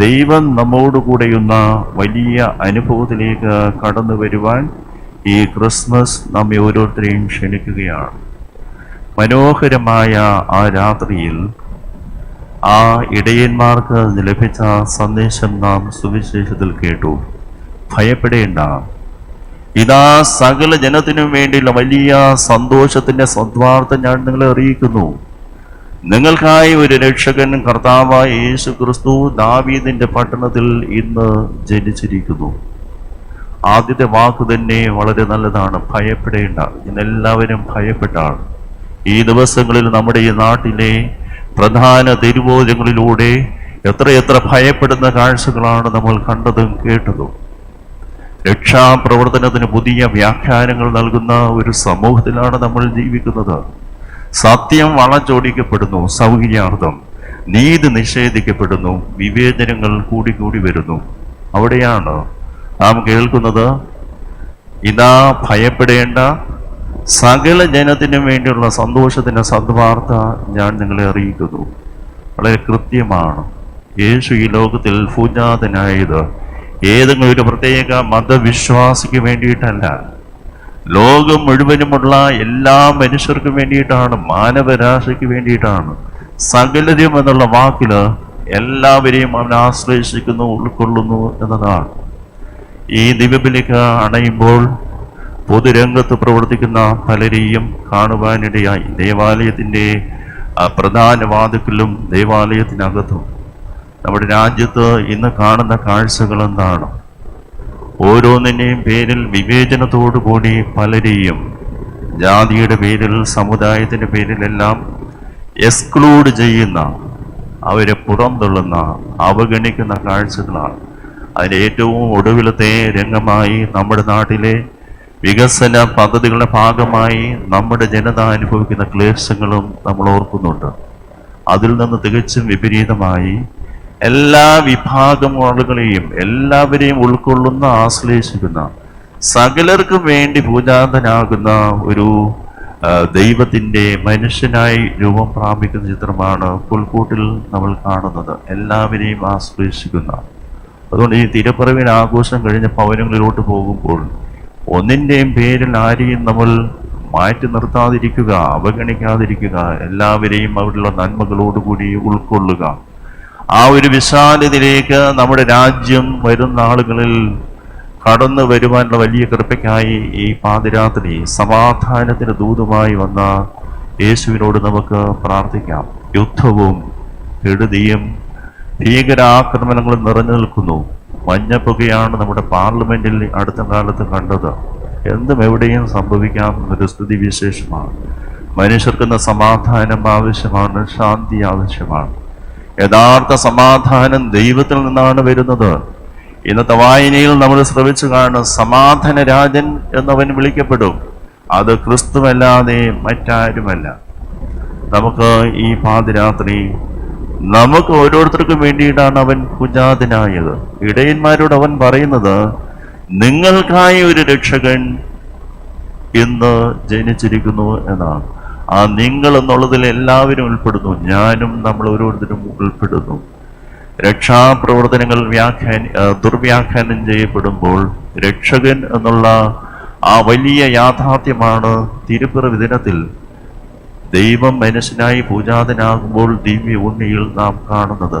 ദൈവം നമ്മോടുകൂടെയുന്ന വലിയ അനുഭവത്തിലേക്ക് കടന്നു വരുവാൻ ഈ ക്രിസ്മസ് നമ്മെ ഓരോരുത്തരെയും ക്ഷണിക്കുകയാണ്. മനോഹരമായ ആ രാത്രിയിൽ ആ ഇടയന്മാർക്ക് ലഭിച്ച സന്ദേശം നാം സുവിശേഷത്തിൽ കേട്ടു. ഭയപ്പെടേണ്ട. ഇതാ സകല ജനത്തിനും വേണ്ടിയുള്ള വലിയ സന്തോഷത്തിന്റെ സദ്വാർത്ത ഞാൻ നിങ്ങളെ അറിയിക്കുന്നു. നിങ്ങൾക്കായി ഒരു രക്ഷകൻ കർത്താവായ യേശു ക്രിസ്തു ദാവീദിന്റെ പട്ടണത്തിൽ ഇന്ന് ജനിച്ചിരിക്കുന്നു. ആദ്യത്തെ വാക്ക് തന്നെ വളരെ നല്ലതാണ്. ഭയപ്പെടേണ്ട. ഇന്നെല്ലാവരും ഭയപ്പെട്ടാണ്. ഈ ദിവസങ്ങളിൽ നമ്മുടെ ഈ നാട്ടിലെ പ്രധാന തെരുവോജങ്ങളിലൂടെ എത്രയെത്ര ഭയപ്പെടുന്ന കാഴ്ചകളാണ് നമ്മൾ കണ്ടതും കേട്ടതും. രക്ഷാപ്രവർത്തനത്തിന് പുതിയ വ്യാഖ്യാനങ്ങൾ നൽകുന്ന ഒരു സമൂഹത്തിലാണ് നമ്മൾ ജീവിക്കുന്നത്. സത്യം വളച്ചോടിക്കപ്പെടുന്നു സൗകര്യാർത്ഥം. നീതി നിഷേധിക്കപ്പെടുന്നു വിവേചനങ്ങൾ കൂടി വരുന്നു. അവിടെയാണ് നാം കേൾക്കുന്നത് ഇതാ ഭയപ്പെടേണ്ട സകല ജനത്തിനും വേണ്ടിയുള്ള സന്തോഷത്തിന്റെ സദ്വാർത്ത ഞാൻ നിങ്ങളെ അറിയിക്കുന്നു. വളരെ കൃത്യമാണ്. യേശു ഈ ലോകത്തിൽ ഭൂജാതനായത് ഏതെങ്കിലും ഒരു പ്രത്യേക മതവിശ്വാസിക്ക് വേണ്ടിയിട്ടല്ല. ലോകം മുഴുവനുമുള്ള എല്ലാ മനുഷ്യർക്കും വേണ്ടിയിട്ടാണ് മാനവരാശിക്ക് വേണ്ടിയിട്ടാണ്. സകലരും എന്നുള്ള വാക്കിൽ എല്ലാവരെയും അവൻ ആശ്രയിക്കുന്നു ഉൾക്കൊള്ളുന്നു എന്നതാണ്. ഈ ദിവ്യബലിക്ക് അണയുമ്പോൾ പൊതുരംഗത്ത് പ്രവർത്തിക്കുന്ന പലരെയും കാണുവാനിടയായി. ദേവാലയത്തിന്റെ പ്രധാന വാതിക്കലും ദേവാലയത്തിനകത്തും. നമ്മുടെ രാജ്യത്ത് ഇന്ന് കാണുന്ന കാഴ്ചകൾ എന്താണ് ഓരോന്നിന്റെയും പേരിൽ വിവേചനത്തോടു കൂടി പലരെയും ജാതിയുടെ പേരിൽ സമുദായത്തിന്റെ പേരിലെല്ലാം എക്സ്ക്ലൂഡ് ചെയ്യുന്ന അവരെ പുറന്തള്ളുന്ന അവഗണിക്കുന്ന കാഴ്ചകളാണ്. അതിന്റെ ഏറ്റവും ഒടുവിലത്തെ രംഗമായി നമ്മുടെ നാട്ടിലെ വികസന പദ്ധതികളുടെ ഭാഗമായി നമ്മുടെ ജനത അനുഭവിക്കുന്ന ക്ലേശങ്ങളും നമ്മൾ ഓർക്കുന്നുണ്ട്. അതിൽ നിന്ന് തികച്ചും വിപരീതമായി എല്ലാ വിഭാഗം ആളുകളെയും എല്ലാവരെയും ഉൾക്കൊള്ളുന്ന ആശ്ലേഷിക്കുന്ന സകലർക്കും വേണ്ടി പൂജാതനാകുന്ന ഒരു ദൈവത്തിന്റെ മനുഷ്യനായി രൂപം പ്രാപിക്കുന്ന ചിത്രമാണ് പുൽക്കൂട്ടിൽ നമ്മൾ കാണുന്നത്. എല്ലാവരെയും ആശ്ലേഷിക്കുന്ന. അതുകൊണ്ട് ഈ തിരപ്പറവിൻ ആഘോഷം കഴിഞ്ഞ ഭവനങ്ങളിലോട്ട് പോകുമ്പോൾ ഒന്നിന്റെയും പേരിൽ ആരെയും നമ്മൾ മാറ്റി നിർത്താതിരിക്കുക അവഗണിക്കാതിരിക്കുക എല്ലാവരെയും അവരുടെ നന്മകളോടുകൂടി ഉൾക്കൊള്ളുക. ആ ഒരു വിശാലതയിലേക്ക് നമ്മുടെ രാജ്യം വരുന്ന ആളുകളിൽ കടന്നു വരുവാനുള്ള വലിയ കൃപയ്ക്കായി ഈ പാതിരാത്രി സമാധാനത്തിന് ദൂതുമായി വന്ന യേശുവിനോട് നമുക്ക് പ്രാർത്ഥിക്കാം. യുദ്ധവും കെടുതിയും ഭീകരാക്രമണങ്ങളും നിറഞ്ഞു നിൽക്കുന്നു. മഞ്ഞപ്പുകയാണ് നമ്മുടെ പാർലമെന്റിൽ അടുത്ത കാലത്ത് കണ്ടത്. എന്തും എവിടെയും സംഭവിക്കാം എന്നൊരു സ്ഥിതി വിശേഷമാണ് മനുഷ്യർക്കുന്ന സമാധാനം ആവശ്യമാണ് ശാന്തി ആവശ്യമാണ്. യഥാർത്ഥ സമാധാനം ദൈവത്തിൽ നിന്നാണ് വരുന്നത്. ഇന്നത്തെ വായനയിൽ നമ്മൾ ശ്രമിച്ചു കാണും സമാധാന രാജൻ എന്നവൻ വിളിക്കപ്പെടും. അത് ക്രിസ്തുവല്ലാതെ മറ്റാരുമല്ല. നമുക്ക് ഈ പാതിരാത്രി നമുക്ക് ഓരോരുത്തർക്കും വേണ്ടിയിട്ടാണ് അവൻ കുജാതനായത്. ഇടയന്മാരോട് അവൻ പറയുന്നത് നിങ്ങൾക്കായി ഒരു രക്ഷകൻ ഇന്ന് ജനിച്ചിരിക്കുന്നു എന്നാണ്. ആ നിങ്ങൾ എന്നുള്ളതിൽ എല്ലാവരും ഉൾപ്പെടുന്നു. ഞാനും നമ്മൾ ഓരോരുത്തരും ഉൾപ്പെടുന്നു. രക്ഷാപ്രവർത്തനങ്ങൾ വ്യാഖ്യാന ദുർവ്യാഖ്യാനം ചെയ്യപ്പെടുമ്പോൾ രക്ഷകൻ എന്നുള്ള ആ വലിയ യാഥാർത്ഥ്യമാണ് തിരുപ്പിറവി ദിനത്തിൽ. ദൈവം മനുഷ്യനായി പൂജാതനാകുമ്പോൾ ദിവ്യ ഉണ്ണിയിൽ നാം കാണുന്നത്.